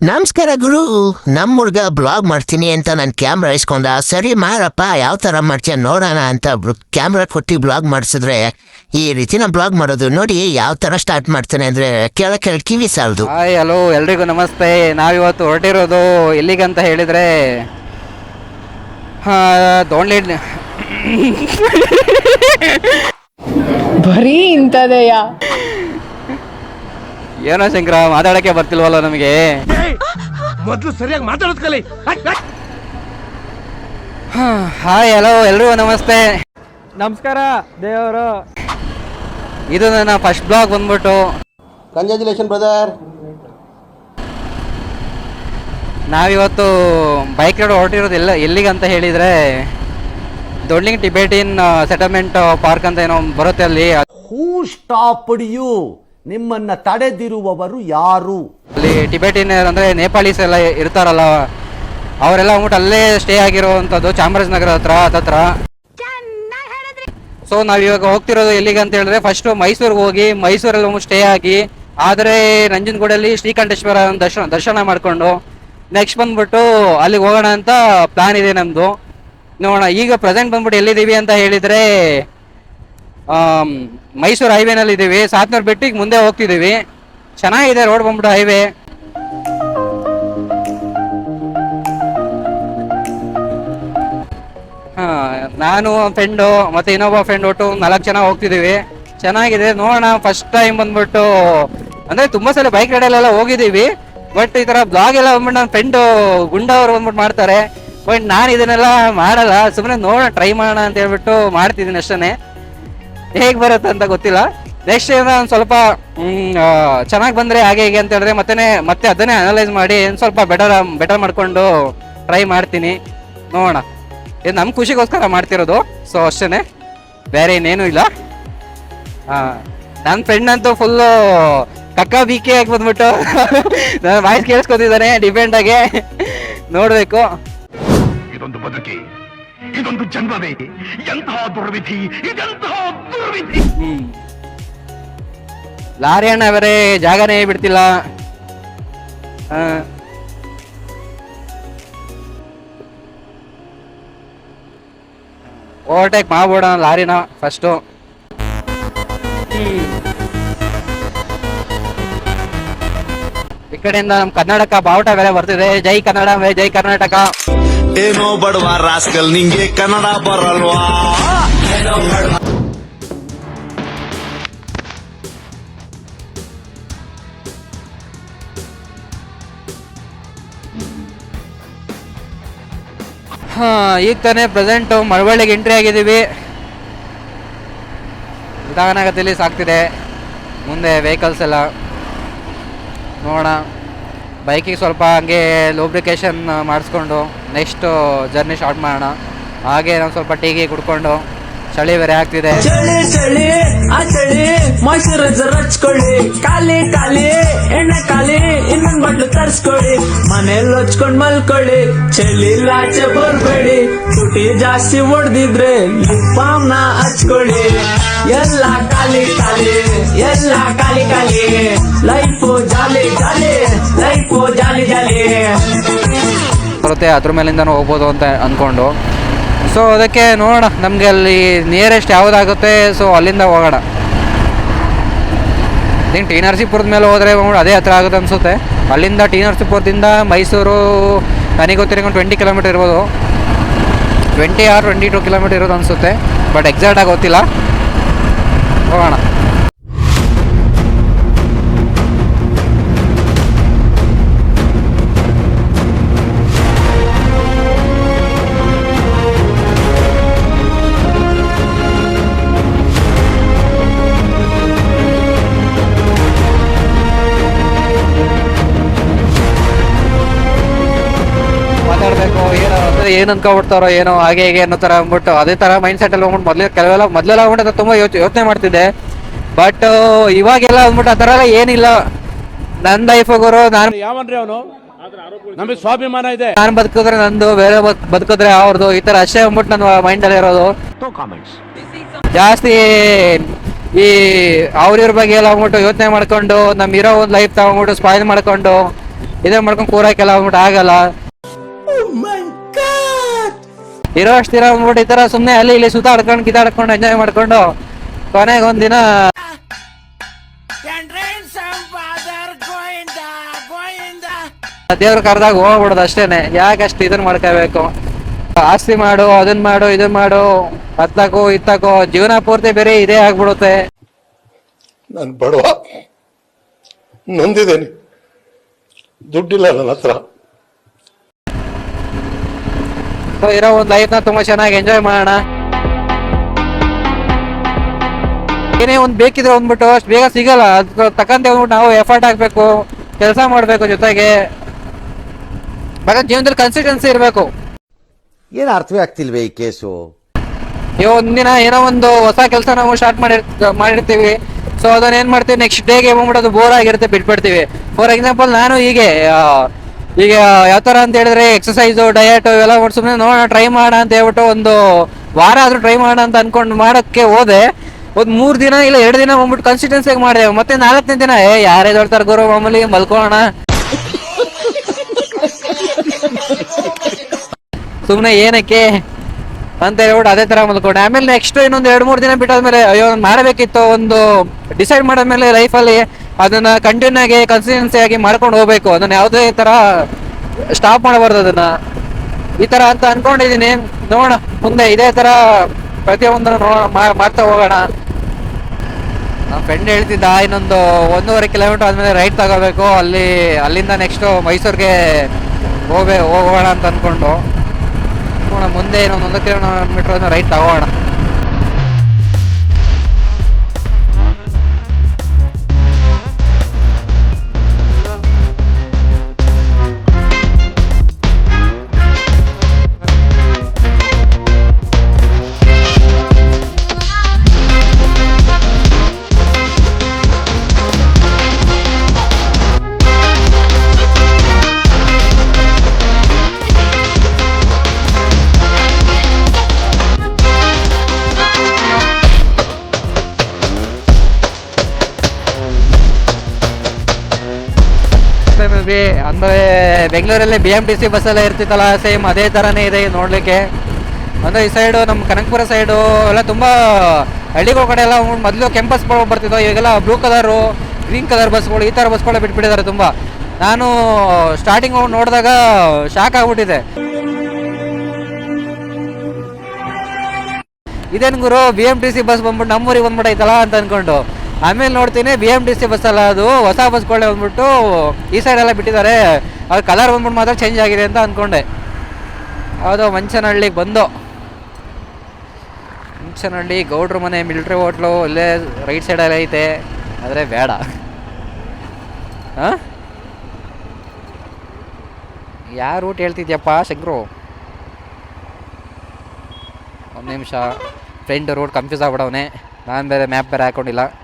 ನಮಸ್ಕಾರ ಗುರು. ನಮ್ಮ ಹುಡ್ಗ ಬ್ಲಾಗ್ ಮಾಡ್ತೀನಿ ಅಂತ ನಾನು ಕ್ಯಾಮ್ರಾ ಇಸ್ಕೊಂಡ ಸರಿ ಮಾರಪ್ಪ ಯಾವ ಥರ ಮಾಡ್ತೀಯ ನೋಡೋಣ ಅಂತ ಕ್ಯಾಮ್ರಾ ಕೊಟ್ಟು ಬ್ಲಾಗ್ ಮಾಡಿಸಿದ್ರೆ ಈ ರೀತಿ ನಾನು ಬ್ಲಾಗ್ ಮಾಡೋದು ನೋಡಿ ಯಾವ ಥರ ಸ್ಟಾರ್ಟ್ ಮಾಡ್ತಾನೆ ಅಂದರೆ ಕೆಳ ಕೆಳ ಕಿವಿ ಸಾಲದು. ಹಾಯ್ ಹಲೋ ಎಲ್ರಿಗೂ ನಮಸ್ತೆ. ನಾವಿವತ್ತು ಹೊರಟಿರೋದು ಎಲ್ಲಿಗಂತ ಹೇಳಿದರೆ ದೋಣ್ಲಿ ಬರೀ ಇಂಥದೆಯಾ? ಏನೋ ಶಂಕರ ಮಾತಾಡಕ್ಕೆ ಬರ್ತಿಲ್ವಲ್ಲ ನಮಗೆ? ಮೊದಲು ಸರಿಯಾಗಿ ಮಾತಾಡೋದು ಕಲಿ. ಹಾಯ್ ಹಲೋ ಎಲ್ರಿಗೂ ನಮಸ್ತೆ. ನಮಸ್ಕಾರ ದೇವರು. ಇದು ನನ್ನ ಫಸ್ಟ್ ಬ್ಲಾಗ್ ಬಂದ್ಬಿಟ್ಟು. ಕಂಗ್ರ್ಯಾಚುಲೇಷನ್ ಬ್ರದರ್ ನಾವಿವತ್ತು ಬೈಕ್ ರೈಡ್ ಹೊರಟಿರೋದು ಎಲ್ಲ ಅಂತ ಹೇಳಿದರೆ ದೊಡ್ಲಿಂಗ್ ಟಿಬೇಟಿನ್ ಸೆಟಲ್ಮೆಂಟ್ ಪಾರ್ಕ್ ಅಂತ ಏನೋ ಬರುತ್ತೆ ಅಲ್ಲಿ. ಹೂ ಸ್ಟಾಪ್ ಯು ನಿಮ್ಮನ್ನ ತಡೆದಿರುವವರು ಯಾರು? ಅಲ್ಲಿ ಟಿಬೆಟಿನ ಅಂದ್ರೆ ನೇಪಾಳೀಸ್ ಎಲ್ಲ ಇರ್ತಾರಲ್ಲ, ಅವರೆಲ್ಲ ಹೋಗ್ಬಿಟ್ಟು ಅಲ್ಲೇ ಸ್ಟೇ ಆಗಿರುವಂಥದ್ದು ಚಾಮರಾಜನಗರ ಹತ್ರ ಅದತ್ರ ಸೊ ನಾವು ಇವಾಗ ಹೋಗ್ತಿರೋದು ಎಲ್ಲಿಗೆ ಅಂತ ಹೇಳಿದ್ರೆ ಫಸ್ಟ್ ಮೈಸೂರಿಗೆ ಹೋಗಿ ಮೈಸೂರಲ್ಲಿ ಹೋಗಿ ಸ್ಟೇ ಆಗಿ, ಆದರೆ ನಂಜನಗೂಡಲ್ಲಿ ಶ್ರೀಕಂಠೇಶ್ವರ ದರ್ಶನ ದರ್ಶನ ಮಾಡಿಕೊಂಡು ನೆಕ್ಸ್ಟ್ ಬಂದ್ಬಿಟ್ಟು ಅಲ್ಲಿಗೆ ಹೋಗೋಣ ಅಂತ ಪ್ಲಾನ್ ಇದೆ ನಮ್ಮದು ನೋಡೋಣ, ಈಗ ಪ್ರೆಸೆಂಟ್ ಬಂದ್ಬಿಟ್ಟು ಎಲ್ಲಿದ್ದೀವಿ ಅಂತ ಹೇಳಿದರೆ ಮೈಸೂರು ಹೈವೇನಲ್ಲಿ ಇದ್ದೀವಿ ಸಾತ್ನೂರು ಬೆಟ್ಟಿಗೆ ಮುಂದೆ ಹೋಗ್ತಿದ್ದೀವಿ. ಚೆನ್ನಾಗಿದೆ ರೋಡ್ ಬಂದ್ಬಿಟ್ಟು ಹೈವೇ. ಹಾ, ನಾನು, ಫ್ರೆಂಡು, ಮತ್ತೆ ಇನ್ನೊಬ್ಬ ಫ್ರೆಂಡ್ ಒಟ್ಟು ನಾಲ್ಕು ಜನ ಹೋಗ್ತಿದ್ದೀವಿ. ಚೆನ್ನಾಗಿದೆ. ನೋಡೋಣ, ಫಸ್ಟ್ ಟೈಮ್ ಬಂದ್ಬಿಟ್ಟು, ಅಂದ್ರೆ ತುಂಬಾ ಸಲ ಬೈಕ್ ರೈಡಲ್ಲೆಲ್ಲ ಹೋಗಿದ್ದೀವಿ. ಬಟ್ ಈ ತರ ಬ್ಲಾಗ್ ಎಲ್ಲ ಬಂದ್ಬಿಟ್ಟು ನನ್ನ ಫ್ರೆಂಡು ಗುಂಡ ಅವ್ರು ಬಂದ್ಬಿಟ್ಟು ಮಾಡ್ತಾರೆ. ಬಟ್ ನಾನು ಇದನ್ನೆಲ್ಲ ಮಾಡಲ್ಲ. ಸುಮ್ಮನೆ ನೋಡೋಣ ಟ್ರೈ ಮಾಡೋಣ ಅಂತ ಹೇಳ್ಬಿಟ್ಟು ಮಾಡ್ತಿದ್ದೀನಿ ಅಷ್ಟೇ ಹೇಗೆ ಬರುತ್ತೆ ಅಂತ ಗೊತ್ತಿಲ್ಲ. ನೆಕ್ಸ್ಟ್ ಒಂದು ಸ್ವಲ್ಪ ಚೆನ್ನಾಗಿ ಬಂದರೆ ಹಾಗೆ ಹೀಗೆ ಅಂತ ಹೇಳಿದ್ರೆ ಮತ್ತೆ ಮತ್ತೆ ಅದನ್ನೇ ಅನಲೈಸ್ ಮಾಡಿ ಏನು ಸ್ವಲ್ಪ ಬೆಟರ್ ಬೆಟರ್ ಮಾಡಿಕೊಂಡು ಟ್ರೈ ಮಾಡ್ತೀನಿ. ನೋಡೋಣ. ಇದು ನಮ್ಮ ಖುಷಿಗೋಸ್ಕರ ಮಾಡ್ತಿರೋದು. ಸೊ ಅಷ್ಟೇ ಬೇರೆ ಇನ್ನೇನು ಇಲ್ಲ. ಹಾಂ ನನ್ನ ಫ್ರೆಂಡ್ ಅಂತೂ ಫುಲ್ಲು ಕಕ್ಕ ಬಿಕೆ ಆಗಿ ಬಂದ್ಬಿಟ್ಟು ನಾನು ವಾಯ್ಸ್ ಕೇಳಿಸ್ಕೊತಿದ್ದಾನೆ ಡಿಪೆಂಡ್ ಆಗಿ. ನೋಡಬೇಕು. ಇದೊಂದು ಬದುಕಿ. ಇದೊಂದು ಜನ್ಮವೇ. ಎಂತಹ ದುರ್ವಿಧಿ ಇದೆಂತಹ ದುರ್ವಿಧಿ. ಲಾರಿ ಅಣ್ಣ ಅವರೇ ಜಾಗನೇ ಬಿಡ್ತಿಲ್ಲ. ಓವರ್ಟೇಕ್ ಮಾಡ್ಬಿಡೋಣ ಲಾರಿನ ಫಸ್ಟು ಈ ಕಡೆಯಿಂದ ನಮ್ಮ ಕರ್ನಾಟಕ ಬಾವುಟ ಬೇರೆ ಬರ್ತಿದೆ. ಜೈ ಕನ್ನಡ, ಜೈ ಕರ್ನಾಟಕ. ಏನೋ ಬಡವ ರಾಸ್ಕಲ್, ನಿಂಗೆ ಕನ್ನಡ ಬರಲ್ವಾ? ಹಾ, ಈಗ ತಾನೇ ಪ್ರೆಸೆಂಟು ಮಳವಳ್ಳಿಗೆ ಎಂಟ್ರಿ ಆಗಿದ್ದೀವಿ. ನಿಧಾನಗತಿಯಲ್ಲಿ ಸಾಕ್ತಿದೆ. ಮುಂದೆ ವೆಹಿಕಲ್ಸ್ ಎಲ್ಲ. ನೋಡೋಣ. ಬೈಕಿಗೆ ಸ್ವಲ್ಪ ಹಂಗೆ ಲೂಬ್ರಿಕೇಶನ್ ಮಾಡಿಸ್ಕೊಂಡು ನೆಕ್ಸ್ಟು ಜರ್ನಿ ಶಾರ್ಟ್ ಮಾಡೋಣ. ಹಾಗೆ ನಾವು ಸ್ವಲ್ಪ ಟೀಗೆ ಕುಡ್ಕೊಂಡು ಚಳಿ ಬೇರೆ ಆಗ್ತಿದೆ. ಚಳಿ ಚಳಿ, ಆ ಚಳಿ ಮಾಯ್ಚರೈಸರ್ ಹಚ್ಕೊಳ್ಳಿ ಖಾಲಿ ಖಾಲಿ, ಎಣ್ಣೆ ಖಾಲಿ, ಇನ್ನೊಂದ್ ಬಟ್ಲು ತರ್ಸ್ಕೊಳ್ಳಿ. ಮನೇಲಿ ಮಲ್ಕೊಳ್ಳಿ, ಚಳಿ ಆಚೆ ಬರ್ಬೇಡಿ. ತುಟಿ ಜಾಸ್ತಿ ಹೊಡ್ದಿದ್ರೆ ಲಿಪ್ಪಾಮ್ನ ಹಚ್ಕೊಳ್ಳಿ. ಎಲ್ಲ ಖಾಲಿ ಕಾಲಿ ಎಲ್ಲ ಖಾಲಿ ಖಾಲಿ. ಲೈಫು ಬರುತ್ತೆ, ಅದ್ರ ಮೇಲಿಂದನೂ ಹೋಗ್ಬೋದು ಅಂತ ಅಂದ್ಕೊಂಡು ಸೊ ಅದಕ್ಕೆ ನೋಡೋಣ, ನಮಗೆ ಅಲ್ಲಿ ನಿಯರೆಸ್ಟ್ ಯಾವುದಾಗುತ್ತೆ ಸೊ ಅಲ್ಲಿಂದ ಹೋಗೋಣ. ನೀನು ಟಿ ನರಸೀಪುರದ ಮೇಲೆ ಹೋದರೆ ಅದೇ ಹತ್ರ ಆಗುತ್ತೆ ಅನಿಸುತ್ತೆ. ಅಲ್ಲಿಂದ ಟಿ ನರಸೀಪುರದಿಂದ ಮೈಸೂರು, ನನಗೆ ಗೊತ್ತಿರೋ ಟ್ವೆಂಟಿ ಕಿಲೋಮೀಟರ್ ಇರ್ಬೋದು. Twenty or twenty two kilometre ಇರೋದು ಅನಿಸುತ್ತೆ ಬಟ್ ಎಕ್ಸಾಕ್ಟಾಗಿ ಗೊತ್ತಿಲ್ಲ. ಹೋಗೋಣ. ಏನೋ ಅನ್ಕೊಬಿಡ್ತಾರೋ ಏನೋ ಹಾಗೆ ಹೇಗೆ ಅನ್ನೋ ತರ ಅಂದ್ಬಿಟ್ಟು ಅದೇ ಥರ ಮೈಂಡ್ ಸೆಟ್ ಅಲ್ಲಿ ಹೋಗ್ಬಿಟ್ಟು ಮೊದಲೇ ಕೆಲವೆಲ್ಲ ಮೊದಲೆಲ್ಲ ಹೋಗ್ಬಿಟ್ಟು ಅದು ತುಂಬ ಯೋಚನೆ ಯೋಚನೆ ಮಾಡ್ತಿದ್ದೆ. ಬಟ್ ಇವಾಗೆಲ್ಲ ಅಂದ್ಬಿಟ್ಟು ಆ ಥರ ಎಲ್ಲ ಏನಿಲ್ಲ ನನ್ನ ಹೋಗೋರು ನಾನು ಯಾವನ್ರಿ ಅವನು? ನಮಗೆ ಸ್ವಾಭಿಮಾನ ಇದೆ. ನಾನು ಬದುಕಿದ್ರೆ ನಂದು ಬೇರೆ ಬದ್- ಬದುಕಿದ್ರೆ ಅವ್ರದ್ದು ಈ ಥರ ಅಷ್ಟೇ ಅಂದ್ಬಿಟ್ಟು ನನ್ನ ಮೈಂಡಲ್ಲಿ ಇರೋದು. ಜಾಸ್ತಿ ಈ ಅವ್ರಿವ್ರ ಬಗ್ಗೆ ಎಲ್ಲ ಹೋಗ್ಬಿಟ್ಟು ಯೋಚನೆ ಮಾಡ್ಕೊಂಡು ನಮ್ಮ ಇರೋ ಒಂದು ಲೈಫ್ ತಗೊಂಡ್ಬಿಟ್ಟು ಸ್ಪಾಯ್ಲ್ ಮಾಡ್ಕೊಂಡು ಇದೇ ಮಾಡ್ಕೊಂಡು ಕೂರಕ್ಕೆಲ್ಲ ಅಂದ್ಬಿಟ್ಟು ಆಗಲ್ಲ. ಇರೋ ಅಷ್ಟಿರ ಅಂದ್ಬಿಟ್ಟು ಈ ತರ ಸುಮ್ಮನೆ ಅಲ್ಲಿ ಇಲ್ಲಿ ಸುತ್ತಾಡ್ಕೊಂಡು ಕಿತಾಡ್ಕೊಂಡು ಎಂಜಾಯ್ ಮಾಡ್ಕೊಂಡು ಕೊನೆಗೆ ಒಂದಿನ ದೇವ್ರ ಕರ್ದಾಗ ಹೋಗ್ಬಿಡೋದು ಅಷ್ಟೇನೆ. ಯಾಕೆ ಅಷ್ಟು ಇದನ್ನ ಮಾಡ್ಕೋಬೇಕು? ಆಸ್ತಿ ಮಾಡು ಅದನ್ನ ಮಾಡು ಇದನ್ನ ಮಾಡು ಹತ್ತಾಕೋ ಇತ್ತಾಕೋ ಜೀವನ ಪೂರ್ತಿ ಬೇರೆ ಇದೇ ಆಗ್ಬಿಡುತ್ತೆ. ನಾನು ಬಡವ. ನೊಂದಿದ್ದೇನೆ. ದುಡ್ಡಿಲ್ಲ ನನ್ನ ಹತ್ರ. ಸೊ ಇರೋ ಒಂದು ಲೈಫ್ನ ತುಂಬಾ ಚೆನ್ನಾಗಿ ಎಂಜಾಯ್ ಮಾಡೋಣ. ಏನೇ ಒಂದು ಬೇಕಿದ್ರೆ ಅಂದ್ಬಿಟ್ಟು ಅಷ್ಟು ಬೇಗ ಸಿಗಲ್ಲ. ಅದಕ್ಕೆ ತಕ್ಕಂತೆ ಅಂದ್ಬಿಟ್ಟು ನಾವು ಎಫರ್ಟ್ ಹಾಕ್ಬೇಕು ಕೆಲಸ ಮಾಡಬೇಕು ಜೊತೆಗೆ. ಮತ್ತೆ ಜೀವನದಲ್ಲಿ ಕನ್ಸಿಸ್ಟೆನ್ಸಿ ಇರಬೇಕು. ಏನು ಅರ್ಥವೇ ಆಗ್ತಿಲ್ವೇ ಈ ಕೇಸು? ಈಗ ಒಂದಿನ ಏನೋ ಒಂದು ಹೊಸ ಕೆಲಸ ನಾವು ಸ್ಟಾರ್ಟ್ ಮಾಡಿ ಮಾಡಿರ್ತೀವಿ. ಸೊ ಅದನ್ನ ಏನ್ ಮಾಡ್ತೀವಿ ನೆಕ್ಸ್ಟ್ ಡೇಗೆ ಬಂದ್ಬಿಟ್ಟು ಅದು ಬೋರ್ ಆಗಿರುತ್ತೆ ಬಿಟ್ಬಿಡ್ತೀವಿ. ಫಾರ್ ಎಕ್ಸಾಂಪಲ್ ನಾನು ಹೀಗೆ ಈಗ ಯಾವ ತರ ಅಂತ ಹೇಳಿದ್ರೆ ಎಕ್ಸಸೈಸು ಡಯಟ್ ಇವೆಲ್ಲ ಸುಮ್ಮನೆ ನೋಡೋಣ ಟ್ರೈ ಮಾಡೋಣ ಅಂತ ಹೇಳ್ಬಿಟ್ಟು ಒಂದು ವಾರ ಆದ್ರೂ ಟ್ರೈ ಮಾಡೋಣ ಅಂತ ಅನ್ಕೊಂಡು ಮಾಡಕ್ಕೆ ಹೋದೆ. ಒಂದು ಮೂರು ದಿನ ಇಲ್ಲ, ಎರಡು ದಿನ ಬಂದ್ಬಿಟ್ಟು ಕನ್ಸಿಸ್ಟೆನ್ಸಿ ಮಾಡಿದೆ. ಮತ್ತೆ ನಾಲ್ಕನೇ ದಿನ, ಏ, ಯಾರೇ ದೊಡ್ತಾರೆ ಗುರು ಮಾಮೂಲಿ ಮಲ್ಕೋಣ. ಸುಮ್ಮನೆ ಏನಕ್ಕೆ ಅಂತ ಹೇಳ್ಬಿಟ್ಟು ಅದೇ ತರ ಮಲ್ಕೊಂಡೆ. ಆಮೇಲೆ ನೆಕ್ಸ್ಟ್ ಇನ್ನೊಂದು ಎರಡು ಮೂರು ದಿನ ಬಿಟ್ಟಾದ್ಮೇಲೆ, ಅಯ್ಯೋ, ಮಾಡಬೇಕಿತ್ತು ಒಂದು ಡಿಸೈಡ್ ಮಾಡಿದ್ಮೇಲೆ ಲೈಫಲ್ಲಿ ಅದನ್ನ ಕಂಟಿನ್ಯೂ ಆಗಿ ಕನ್ಸಿಸ್ಟೆನ್ಸಿ ಆಗಿ ಮಾಡ್ಕೊಂಡು ಹೋಗ್ಬೇಕು. ಅದನ್ನ ಯಾವುದೇ ತರ ಸ್ಟಾಪ್ ಮಾಡಬಾರ್ದು ಅದನ್ನ. ಈ ತರ ಅಂತ ಅನ್ಕೊಂಡಿದೀನಿ. ನೋಡೋಣ. ಮುಂದೆ ಇದೇ ತರ ಪ್ರತಿಯೊಂದನ್ನು ಮಾಡ್ತಾ ಹೋಗೋಣ. ನಮ್ಮ ಫ್ರೆಂಡ್ ಹೇಳ್ತಿದ್ದ, ಇನ್ನೊಂದು ಒಂದೂವರೆ ಕಿಲೋಮೀಟರ್ ಆದ್ಮೇಲೆ ರೈಟ್ ತಗೋಬೇಕು. ಅಲ್ಲಿ, ಅಲ್ಲಿಂದ ನೆಕ್ಸ್ಟ್ ಮೈಸೂರಿಗೆ ಹೋಗ್ಬೇ, ಹೋಗೋಣ ಅಂತ ಅನ್ಕೊಂಡು. ನೋಡೋಣ, ಮುಂದೆ ಇನ್ನೊಂದು ಒಂದು ಕಿಲೋಮೀಟರ್ ರೈಟ್ ತಗೋಣ. ಬಿ, ಅಂದರೆ ಬೆಂಗಳೂರಲ್ಲಿ ಬಿ ಎಂ ಟಿ ಸಿ ಬಸ್ಸೆಲ್ಲ ಇರ್ತಿತ್ತಲ್ಲ ಸೇಮ್ ಅದೇ ಥರನೇ ಇದೆ ನೋಡಲಿಕ್ಕೆ. ಅಂದರೆ ಈ ಸೈಡು ನಮ್ಮ ಕನಕಪುರ ಸೈಡು ಎಲ್ಲ ತುಂಬ ಹಳ್ಳಿಗಳ ಕಡೆ ಎಲ್ಲ ಮೊದಲು ಕೆಂಪಸ್ ಬರ್ತಿದ್ದೋ ಈಗೆಲ್ಲ ಬ್ಲೂ ಕಲರು ಗ್ರೀನ್ ಕಲರ್ ಬಸ್ಗಳು ಈ ಥರ ಬಸ್ಗಳು ಬಿಟ್ಬಿಟ್ಟಿದ್ದಾರೆ ತುಂಬ. ನಾನು ಸ್ಟಾರ್ಟಿಂಗ್ ನೋಡಿದಾಗ ಶಾಕ್ ಆಗ್ಬಿಟ್ಟಿದೆ. ಇದೇನು ಗುರು B M T C bus ಬಂದ್ಬಿಟ್ಟು ನಮ್ಮೂರಿಗೆ ಬಂದ್ಬಿಟ್ಟೈತಲ್ಲ ಅಂತ ಅನ್ಕೊಂಡು. ಆಮೇಲೆ ನೋಡ್ತೀನಿ B M D C bus ಅಲ್ಲ ಅದು. ಹೊಸ ಬಸ್ಗಳೇ ಬಂದ್ಬಿಟ್ಟು ಈ ಸೈಡ್ ಎಲ್ಲ ಬಿಟ್ಟಿದ್ದಾರೆ. ಅದು ಕಲರ್ ಬಂದ್ಬಿಟ್ಟು ಮಾತ್ರ ಚೇಂಜ್ ಆಗಿದೆ ಅಂತ ಅಂದ್ಕೊಂಡೆ ಯಾವುದೋ ಮಂಚನಹಳ್ಳಿಗೆ ಬಂದು. ಮಂಚನಹಳ್ಳಿ, ಗೌಡ್ರ ಮನೆ ಮಿಲ್ಟ್ರಿ ಹೋಟ್ಲು ಇಲ್ಲೇ ರೈಟ್ ಸೈಡಲ್ಲೇ ಐತೆ. ಆದರೆ ಬೇಡ. ಹಾಂ? ಯಾವ ರೂಟ್ ಹೇಳ್ತಿದ್ಯಪ್ಪ ಶಂಕ್ರು? ಒಂದು ನಿಮಿಷ. ಫ್ರೆಂಡ್ ರೋಡ್ ಕನ್ಫ್ಯೂಸ್ ಆಗ್ಬಿಡವನೆ. ನಾನು ಬೇರೆ ಮ್ಯಾಪ್ ಬೇರೆ ಹಾಕೊಂಡಿಲ್ಲ.